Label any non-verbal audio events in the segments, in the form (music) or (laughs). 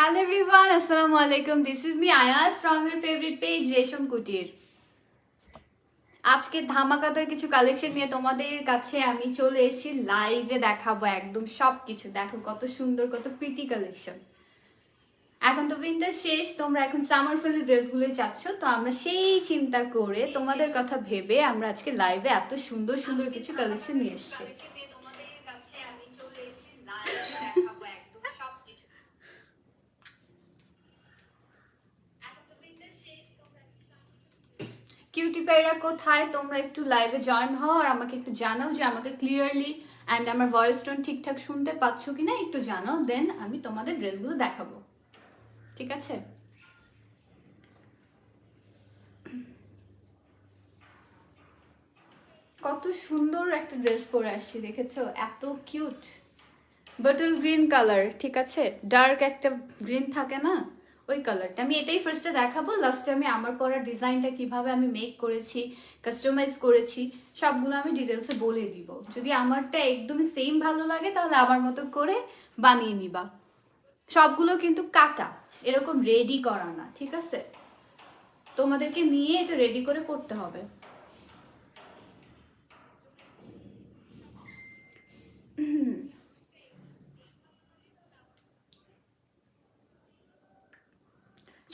Hello everyone, Assalamu alaikum. This is me Ayat from your favorite page রেশম কুটির আজকে ধামাকাতার কিছু collection নিয়ে তোমাদের কাছে আমি চলে এসেছি। লাইভে দেখাবো একদম সব কিছু দেখো কত সুন্দর কত প্রিটি কালেকশন এখন তো উইন্টার শেষ তোমরা এখন সামার ফেলের ড্রেসগুলোই চাচ্ছ। তো আমরা সেই চিন্তা করে তোমাদের কথা ভেবে আমরা আজকে লাইভে এত সুন্দর সুন্দর কিছু কালেকশন নিয়ে এসেছি তোমাদের কাছে আমি চলে এসেছি লাইভে দেখাবো একদম সব কিছু কিউটি কোথায়? তোমরা একটু লাইভে জয়েন হও আর আমাকে একটু জানাও যে আমাকে ক্লিয়ারলি অ্যান্ড আমার ভয়েস টোন ঠিকঠাক শুনতে পাচ্ছ কি না একটু জানাও দেন আমি তোমাদের ড্রেসগুলো দেখাবো। ঠিক আছে? কত সুন্দর একটা ড্রেস পরে আসছি, দেখেছ? এত কিউট বটল গ্রিন কালার ঠিক আছে? ডার্ক একটা গ্রিন থাকে না? ওই কালারটা আমি এটাই ফার্স্টে দেখাবো লাস্টে আমি আমার পরা ডিজাইনটা কীভাবে আমি মেক করেছি কাস্টমাইজ করেছি, সবগুলো আমি ডিটেলসে বলে দিব। যদি আমারটা একদমই সেম ভালো লাগে, তাহলে আমার মতো করে বানিয়ে নিবা। সবগুলো কিন্তু কাটা, এরকম রেডি করা না, ঠিক আছে? তোমাদেরকে নিয়ে এটা রেডি করে পড়তে হবে।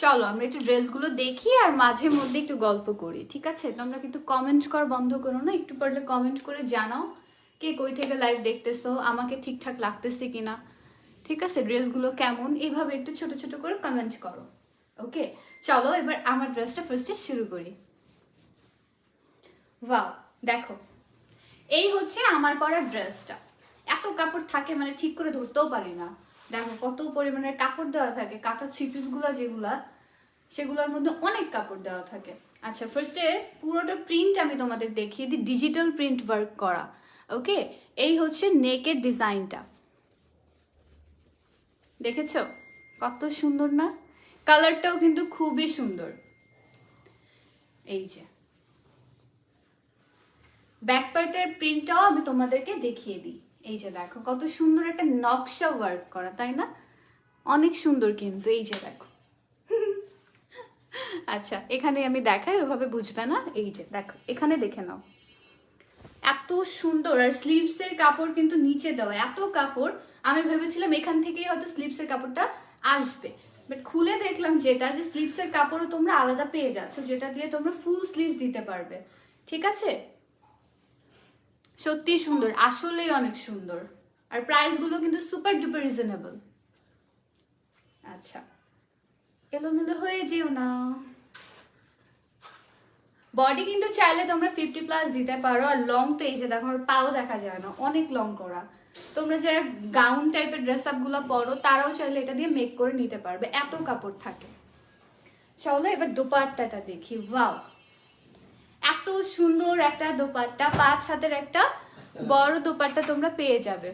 চলো, আমরা একটু ড্রেসগুলো দেখি আর মাঝে মধ্যে একটু গল্প করি, ঠিক আছে? তোমরা কিন্তু কমেন্ট করা, বন্ধ করো না, একটু পারলে কমেন্ট করে জানাও কে কই থেকে লাইভ দেখতেছো, আমাকে ঠিকঠাক লাগতেছে কিনা, ঠিক আছে? ড্রেসগুলো কেমন? এইভাবে একটু ছোট ছোট করে কমেন্ট করো ওকে চলো, এবার আমার ড্রেসটা ফার্স্টে শুরু করি। ওয়াও দেখো, এই হচ্ছে আমার পরার ড্রেসটা। এত কাপড় থাকে মানে ঠিক করে ধরতেও পারি না। দেখো, কত পরিমাণের কাপড় দেওয়া থাকে, কাটা থ্রি যেগুলা সেগুলোর মধ্যে অনেক কাপড় দেওয়া থাকে। আচ্ছা ফার্স্টে পুরোটা প্রিন্ট আমি তোমাদের দেখিয়ে দিই ডিজিটাল প্রিন্ট ওয়ার্ক করা ওকে এই হচ্ছে নেকের ডিজাইনটা দেখেছ? কত সুন্দর না? কালারটাও কিন্তু খুবই সুন্দর। এই যে। ব্যাক পার্টের প্রিন্টটাও আমি তোমাদেরকে দেখিয়ে দিই। এই যে দেখো, কত সুন্দর একটা নকশা ওয়ার্ক করা, তাই না? অনেক সুন্দর কিন্তু, এই যে দেখো। আচ্ছা এখানে আমি দেখাই, ওভাবে বুঝবে না? এই যে, দেখো, এখানে দেখে নাও। এত সুন্দর, আর স্লিভসের কাপড় কিন্তু নিচে দেওয়া, এত কাপড়, আমি ভেবেছিলাম এখান থেকেই হয়তো স্লিভসের কাপড়টা আসবে। বাট খুলে দেখলাম যেটা, যে স্লিভসের কাপড়ও তোমরা আলাদা পেয়ে যাচ্ছ, যেটা দিয়ে তোমরা ফুল স্লিভস দিতে পারবে। ঠিক আছে? সত্যি সুন্দর, আসলেই অনেক সুন্দর। আর প্রাইসগুলো কিন্তু সুপার ডুপার রিজনেবল আচ্ছা। এলোমেলো হয়ে যেও না। বডি কিন্তু চাইলে তোমরা ফিফটি প্লাস দিতে পারো, আর লং তো এই যে দেখো আমার পাও দেখা যায় না, অনেক লং করা। তোমরা যারা গাউন টাইপের ড্রেস আপগুলো পরো, তারাও চাইলে এটা দিয়ে মেক করে নিতে পারবে, এত কাপড় থাকে। চলো এবার দোপাট্টাটা দেখি ওয়াও এত সুন্দর একটা দোপাট্টা, পাঁচ হাতের একটা বড় দোপাট্টা তোমরা পেয়ে যাবে।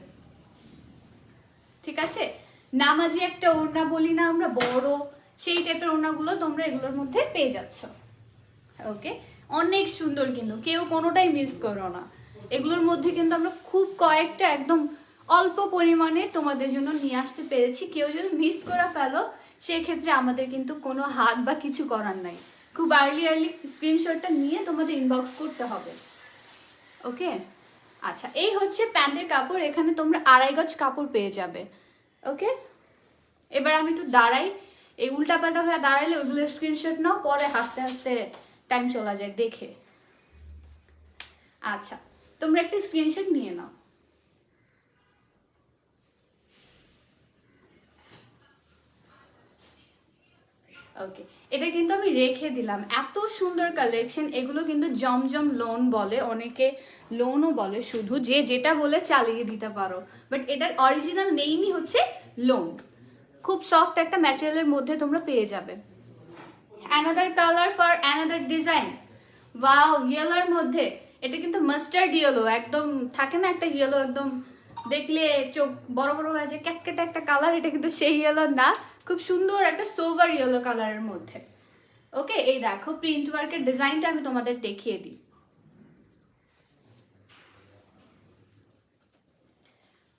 ঠিক আছে? নামাজি একটা ওড়না বলি না আমরা, বড় সেই টাইপের ওনাগুলো তোমরা এগুলোর মধ্যে পেয়ে যাচ্ছ। ওকে অনেক সুন্দর কিন্তু, কেউ কোনোটাই মিস করো না। এগুলোর মধ্যে কিন্তু আমরা খুব কয়েকটা একদম অল্প পরিমাণে তোমাদের জন্য নিয়ে আসতে পেরেছি। কেউ যদি মিস করে ফেলো, সেক্ষেত্রে আমাদের কিন্তু কোনো হাত বা কিছু করার নাই। খুব আর্লি আর্লি স্ক্রিনশটটা নিয়ে তোমাদের ইনবক্স করতে হবে। ওকে আচ্ছা এই হচ্ছে প্যান্টের কাপড়, এখানে তোমরা আড়াই গজ কাপড় পেয়ে যাবে। ওকে এবার আমি একটু দাঁড়াই। এই উল্টাপাল্টা হয়ে দাঁড়াইলে ওইগুলো স্ক্রিনশট নাও, পরে হাসতে হাসতে টাইম চলা যায় দেখে। আচ্ছা তোমরা একটা স্ক্রিনশট নিয়ে নাও। ওকে এটা কিন্তু আমি রেখে দিলাম। এত সুন্দর কালেকশন এগুলো কিন্তু জমজম লোন বলে, অনেকে লোনও বলে শুধু। যে যেটা বলে চালিয়ে দিতে পারো। বাট এটার অরিজিনাল নেইমই হচ্ছে লোন খুব সফট একটা ম্যাটেরিয়ালের মধ্যে তোমরা পেয়ে যাবে। Another colour for another design wow ইয়েলোর মধ্যে। এটা কিন্তু মাস্টার্ড ইয়েলো একদম থাকে না একটা ইয়েলো একদম দেখলে চোখ বড় বড় হয়ে যায় ক্যাটকেটে একটা কালার এটা কিন্তু সেই ইয়েলো না। খুব সুন্দর একটা সোভার ইয়েলো কালারের মধ্যে। ওকে এই দেখো প্রিন্ট ওয়ার্কের ডিজাইনটা আমি তোমাদের দেখিয়ে দিই।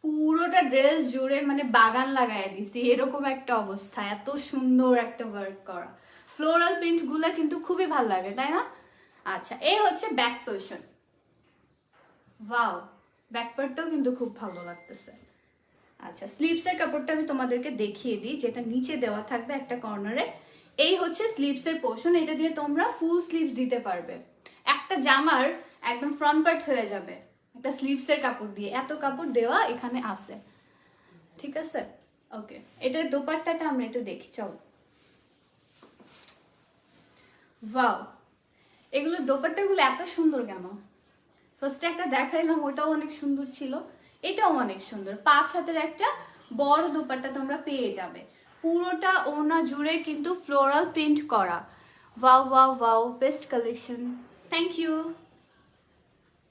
পুরোটা ড্রেস জুড়ে মানে বাগান লাগাই দিছি এরকম একটা অবস্থা, এত সুন্দর একটা ওয়ার্ক করা। ফ্লোরাল প্রিন্টগুলা কিন্তু খুবই ভালো লাগে, তাই না? আচ্ছা এই হচ্ছে ব্যাক পোর্শন ওয়াও ব্যাক পার্টটাও কিন্তু খুব ভালো লাগতেছে। আচ্ছা স্লিভসের কাপড়টা আমি তোমাদেরকে দেখিয়ে দিই, যেটা নিচে দেওয়া থাকবে একটা কর্নারে এই হচ্ছে স্লিভসের পোর্শন এটা দিয়ে তোমরা ফুল স্লিভস দিতে পারবে। একটা জামার একদম ফ্রন্ট পার্ট হয়ে যাবে। একটা স্লিভসের কাপড় দিয়ে, এত কাপড় দেওয়া এখানে আছে। ঠিক আছে? ওকে এটার দোপাট্টাটা আমরা একটু দেখি, চলো। ওয়াও এগুলোর দোপাট্টাগুলো এত সুন্দর কেন? ফার্স্টে একটা দেখাইলাম, ওটাও অনেক সুন্দর ছিল। এটাও অনেক সুন্দর। পাঁচ হাতের একটা বড় দোপাট্টা তোমরা পেয়ে যাবে। পুরোটা ওনা জুড়ে কিন্তু ফ্লোরাল প্রিন্ট করা। Wow wow wow best collection thank you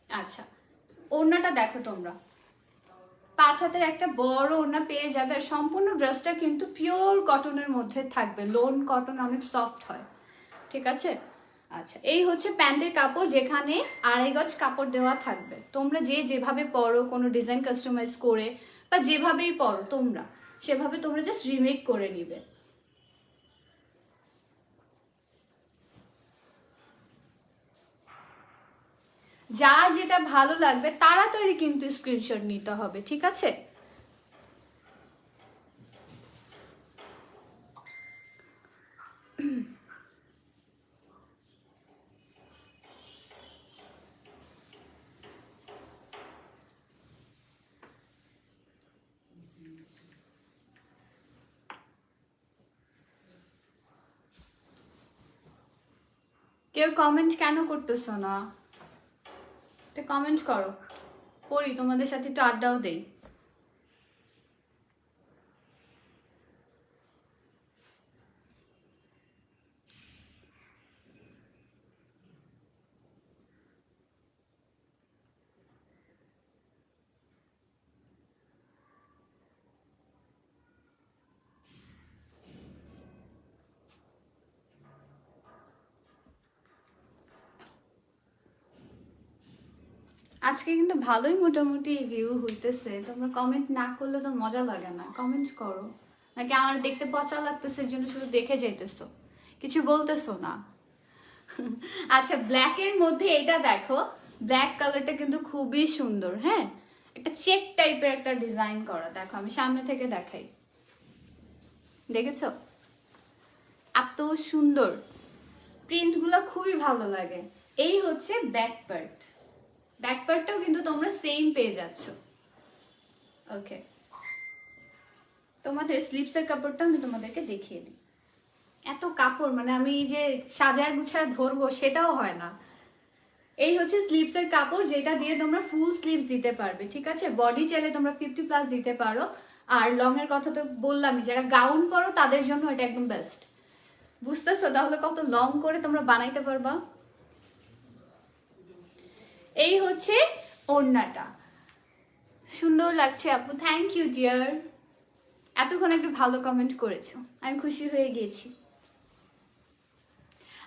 আচ্ছা। ওড়নাটা দেখো তোমরা। পাঁচ হাতের একটা বড় ওড়না পেয়ে যাবে আর সম্পূর্ণ ড্রেসটা কিন্তু পিওর কটনের মধ্যে থাকবে। লোন কটন অনেক সফট হয়। ঠিক আছে? আচ্ছা এই হচ্ছে প্যান্টের কাপড় যেখানে আড়াই গজ কাপড় দেওয়া থাকবে। তোমরা যে যেভাবে পরো, কোনো ডিজাইন কাস্টমাইজ করে বা যেভাবেই পরো, তোমরা সেভাবে তোমরা জাস্ট রিমেক করে নিবে। যার যেটা ভালো লাগবে তাড়াতাড়ি কিন্তু স্ক্রিনশট নিতে হবে, ঠিক আছে? কেউ কমেন্ট কেন করতেছো না? একটা কমেন্ট করো। পড়ি তোমাদের সাথে একটু আড্ডাও দেই। আজকে কিন্তু ভালোই মোটামুটি ভিউ হইতেছে। তোমরা কমেন্ট না করলে তো মজা লাগে না। কমেন্ট করো। নাকি আমার দেখতে পচা লাগতেছে জন্য শুধু দেখে যাইতেছো? কিছু বলতেছো না? (laughs) আচ্ছা ব্ল্যাকের মধ্যে এটা দেখো। ব্ল্যাক কালারটা কিন্তু খুবই সুন্দর হ্যাঁ? একটা চেক টাইপের একটা ডিজাইন করা। দেখো, আমি সামনে থেকে দেখাই। দেখেছ? এত সুন্দর। প্রিন্টগুলো খুবই ভালো লাগে। এই হচ্ছে ব্যাক পার্ট ব্যাক পার্টটাও কিন্তু তোমরা সেম পেয়ে যাচ্ছ। ওকে তোমাদের স্লিপসের কাপড়টা আমি তোমাদেরকে দেখিয়ে দিই। এত কাপড় মানে আমি যে সাজায় গুছায় ধরবো সেটাও হয় না। এই হচ্ছে স্লিপসের কাপড় যেটা দিয়ে তোমরা ফুল স্লিভস দিতে পারবে, ঠিক আছে? বডি চাইলে তোমরা ফিফটি প্লাস দিতে পারো। আর লং এর কথা তো বললামই, যারা গাউন পরো তাদের জন্য এটা একদম বেস্ট বুঝতেছো? তাহলে কত লং করে তোমরা বানাইতে পারবা? এই হচ্ছে ওড়নাটা। সুন্দর লাগছে আপু। থ্যাংক ইউ ডিয়ার এতক্ষণ একটা ভালো কমেন্ট করেছ। আমি খুশি হয়ে গেছি।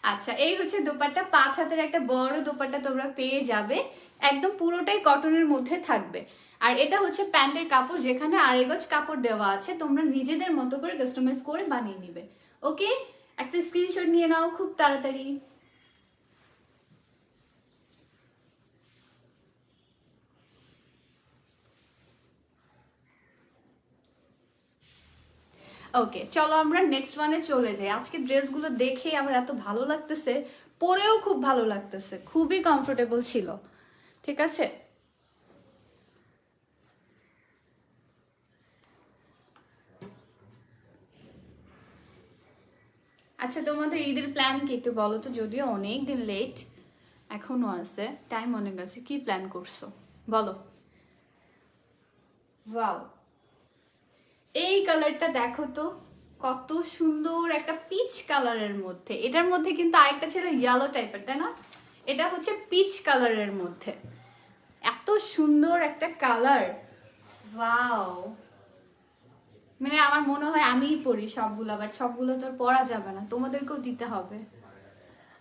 আচ্ছা এই হচ্ছে দোপাট্টা। পাঁচ হাতের একটা বড় দোপাট্টা তোমরা পেয়ে যাবে। একদম পুরোটাই কটনের মধ্যে থাকবে। আর এটা হচ্ছে প্যান্টের কাপড়, যেখানে আড়াই গজ কাপড় দেওয়া আছে। তোমরা নিজেদের মতো করে কাস্টমাইজ করে বানিয়ে নিবে। ওকে একটা স্ক্রিনশট নিয়ে নাও খুব তাড়াতাড়ি। ওকে চলো আমরা নেক্সট ওয়ানে চলে যাই। আজকে ড্রেসগুলো দেখে আমার এত ভালো লাগতেছে, পরেও খুব ভালো লাগতেছে, খুবই কমফোর্টেবল ছিল। ঠিক আছে? আচ্ছা তোমাদের ঈদের প্ল্যান কি একটু বলো তো? যদিও অনেক দিন লেট এখনও আছে টাইম অনেক আছে। কি প্ল্যান করছ? বলো। ওয়াও এই কালারটা দেখো তো, কত সুন্দর একটা পিচ কালারের মধ্যে। এটার মধ্যে কিন্তু আরেকটা ছিল ইয়েলো টাইপের তাই না? এটা হচ্ছে পিচ কালারের মধ্যে। এত সুন্দর একটা কালার ওয়াও মানে আমার মনে হয় আমিই পড়ি সবগুলো বাট সবগুলো তো পরা যাবে না, তোমাদেরকেও দিতে হবে।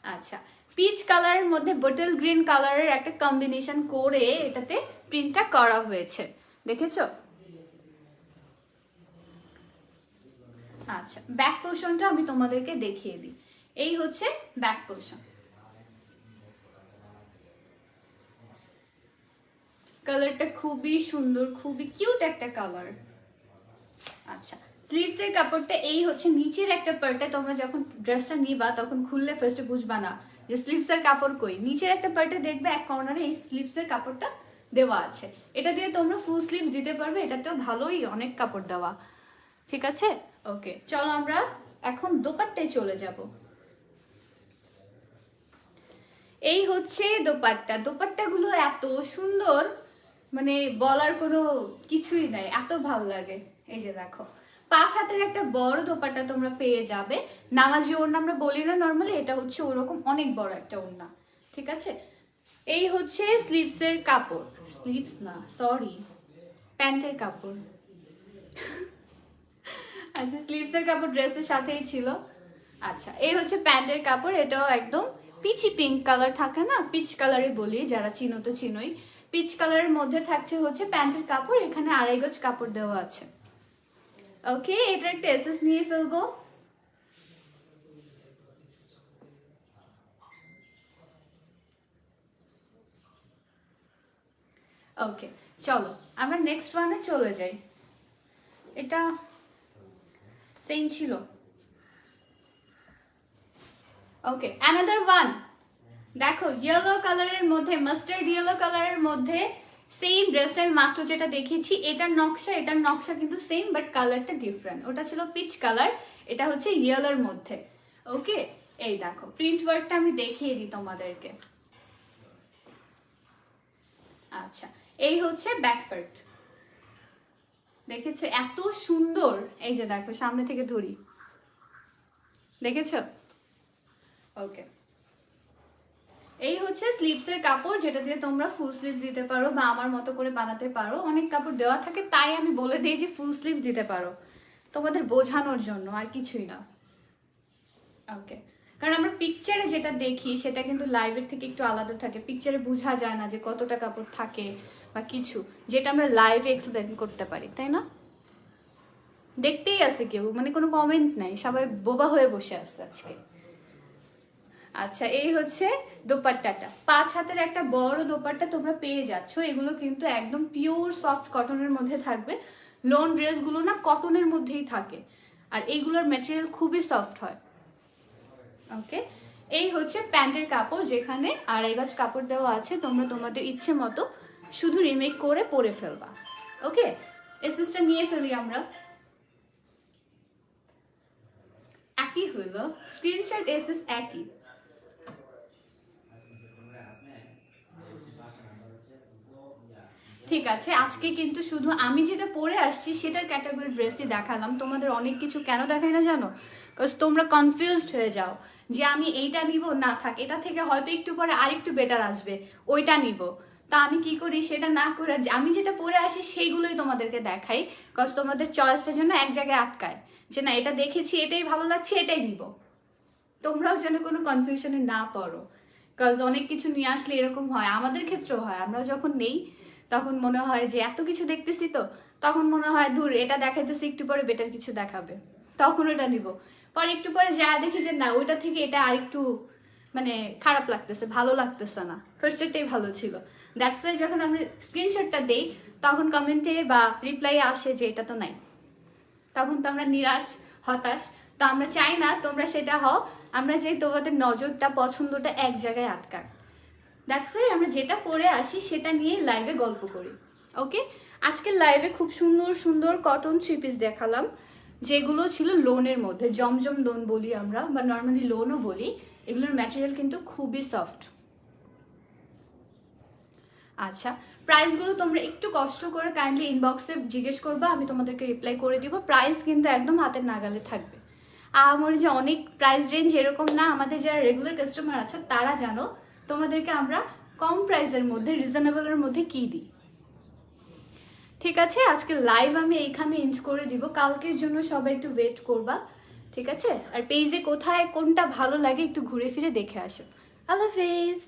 আচ্ছা পিচ কালারের মধ্যে বটল গ্রিন কালারের একটা কম্বিনেশন করে এটাতে প্রিন্টটা করা হয়েছে। দেখেছ? আচ্ছা ব্যাক পোর্শনটা আমি তোমাদেরকে দেখিয়ে দিই। এই হচ্ছে ব্যাক পোর্শন কালারটা খুবই সুন্দর, খুবই কিউট একটা কালার আচ্ছা স্লিভস এর কাপড়টা এই হচ্ছে নিচের একটা পার্টে তোমরা যখন ড্রেসটা নিবা, তখন খুললে ফার্স্টে বুঝবা না যে স্লিভস এর কাপড় কই। নিচের একটা পার্টে দেখবে এক কর্নারে এই স্লিভস এর কাপড়টা দেওয়া আছে। এটা দিয়ে তোমরা ফুল স্লিভ দিতে পারবে, এটাতেও ভালোই অনেক কাপড় দেওয়া। ঠিক আছে? ওকে, চলো আমরা এখন দোপাট্টায় চলে যাব। এই হচ্ছে দোপাট্টা। দোপাট্টাগুলো এত সুন্দর মানে বলার কোনো কিছুই নাই, এত ভালো লাগে। এই যে দেখো, পাঁচ হাতের একটা বড় দোপাট্টা তোমরা পেয়ে যাবে। নামাজি ওড়না আমরা বলি না নর্মালি এটা হচ্ছে ওরকম অনেক বড় একটা ওড়না, ঠিক আছে? এই হচ্ছে স্লিভসের কাপড়। স্লিভস না সরি প্যান্টের কাপড়। আচ্ছা স্লিভসের কাপড় ড্রেসের সাথেই ছিল। আচ্ছা এই হচ্ছে প্যান্টের কাপড়, এটাও একদম পিচি পিঙ্ক কালার থাকে না? পিচ কালারে বলি, যারা চিনো তো চিনোই। পিচ কালারের মধ্যে থাকছে হচ্ছে প্যান্টের কাপড়, এখানে আড়াই গজ কাপড় দেওয়া আছে। ওকে এটার একটা নিয়ে ফেলব। ওকে চলো, আমরা নেক্সট ওয়ানে চলে যাই। এটা সেম ছিল. ওকে অ্যানাদার ওয়ান দেখো ইয়েলো কালারের মধ্যে মাস্টার্ড ইয়েলো কালারের মধ্যে সেম ড্রেসটা আমি মাত্র যেটা দেখিয়েছি এটার নকশা এটার নকশা কিন্তু সেম বাট কালারটা ডিফারেন্ট ওটা ছিল পিচ কালার এটা হচ্ছে ইয়েলোর মধ্যে। ওকে এই দেখো প্রিন্ট ওয়ার্কটা আমি দেখিয়ে দিই তোমাদেরকে। আচ্ছা এই হচ্ছে ব্যাক পার্ট দেখেছ? এত সুন্দর। এই যে দেখো, সামনে থেকে ধরি। দেখেছ? ওকে এই হচ্ছে স্লিভসের কাপড়, যেটা দিয়ে তোমরা ফুল স্লিভ দিতে পারো বা আমার মতো করে বানাতে পারো। অনেক কাপড় দেওয়া থাকে, তাই আমি বলে দিই যে ফুল স্লিভ দিতে পারো। তোমাদের বোঝানোর জন্য, আর কিছুই না। ওকে কারণ আমরা পিকচারে যেটা দেখি, সেটা কিন্তু লাইভের থেকে একটু আলাদা থাকে। পিকচারে বোঝা যায় না যে কতটা কাপড় থাকে। বা কিছু, যেটা আমরা লাইভে এক্সপ্লেন করতে পারি, তাই না? দেখতেই আছে কেউ মানে কোনো কমেন্ট নাই, সবাই বোবা হয়ে বসে আছে আজকে। আচ্ছা এই হচ্ছে দোপাট্টাটা। পাঁচ হাতের একটা বড় দোপাট্টা তোমরা পেয়ে যাচ্ছ, এগুলো কিন্তু একদম পিওর সফট কটনের মধ্যে থাকবে। লোন ড্রেসগুলো না কটনের মধ্যেই থাকে। আর এইগুলোর ম্যাটেরিয়াল খুবই সফট হয়। ওকে এই হচ্ছে প্যান্টের কাপড়, যেখানে আড়াই গাছ কাপড় দেওয়া আছে, তোমরা তোমাদের ইচ্ছে মতো শুধু রিমেক করে পরে ফেলবা। ওকে এসএসটা নিয়ে ফেলি আমরা। একই হলো স্ক্রিনশট এসএস একই। ঠিক আছে, আজকে কিন্তু শুধু আমি যেটা পরে আসছি, সেটার ক্যাটাগরি ড্রেসই দেখালাম। তোমাদের অনেক কিছু কেন দেখায় না জানো? তোমরা কনফিউজড হয়ে যাও যে আমি এইটা নিব, না থাক, এটা থেকে হয়তো একটু পরে আরেকটু বেটার আসবে, ওইটা নিব। তা আমি কি করি সেটা না করে আমি যেটা পরে আসি সেইগুলোই তোমাদেরকে দেখাই বিকজ তোমাদের চয়েসটার জন্য এক জায়গায় আটকায়, যে না, এটা দেখেছি, এটাই ভালো লাগছে, এটাই নিব। তোমরাও যেন কোনো কনফিউশনে না পড়ো বিকজ অনেক কিছু নিয়ে আসলে এরকম হয়, আমাদের ক্ষেত্রেও হয়, আমরা যখন নেই, তখন মনে হয় যে এত কিছু দেখতেছি তো, তখন মনে হয় দূর এটা দেখাইতেছি, একটু পরে বেটার কিছু দেখাবে। তখন ওটা নিব। পরে একটু পরে যা দেখি যে না, ওইটা থেকে এটা আরেকটু মানে খারাপ লাগতেছে, ভালো লাগতেছে না। ফার্স্টেরটাই ভালো ছিল। দ্যাটস ওয়াই যখন আমরা স্ক্রিনশটটা দেই, তখন কমেন্টে বা রিপ্লাই আসে যে এটা তো নাই। তখন তো আমরা নিরাশ, হতাশ। তো আমরা চাই না তোমরা সেটা হও। আমরা চাই তোমাদের নজরটা, পছন্দটা এক জায়গায় আটকাক। দ্যাটস ওয়াই আমরা যেটা পরে আসি, সেটা নিয়ে লাইভে গল্প করি। ওকে আজকের লাইভে খুব সুন্দর সুন্দর কটন থ্রি পিস দেখালাম, যেগুলো ছিল লোনের মধ্যে। জমজম লোন বলি আমরা, বা নর্মালি লোনও বলি। এগুলোর ম্যাটেরিয়াল কিন্তু খুবই সফট আচ্ছা প্রাইসগুলো তোমরা একটু কষ্ট করে কাইন্ডলি ইনবক্সে জিজ্ঞেস করবা, আমি তোমাদেরকে রিপ্লাই করে দিব। প্রাইস কিন্তু একদম হাতের নাগালে থাকবে। আমার যে অনেক প্রাইস রেঞ্জ এরকম না, আমাদের যারা রেগুলার কাস্টমার আছে, তারা জানো তোমাদেরকে আমরা কম প্রাইসের মধ্যে রিজনেবলের মধ্যে কি দিই। ঠিক আছে, আজকে লাইভ আমি এইখানে ইঞ্চ করে দিব। কালকের জন্য সবাই একটু ওয়েট করবা, ঠিক আছে? আর পেজে কোথায় কোনটা ভালো লাগে একটু ঘুরে ফিরে দেখে আসো। আল্লাহ হাফেজ!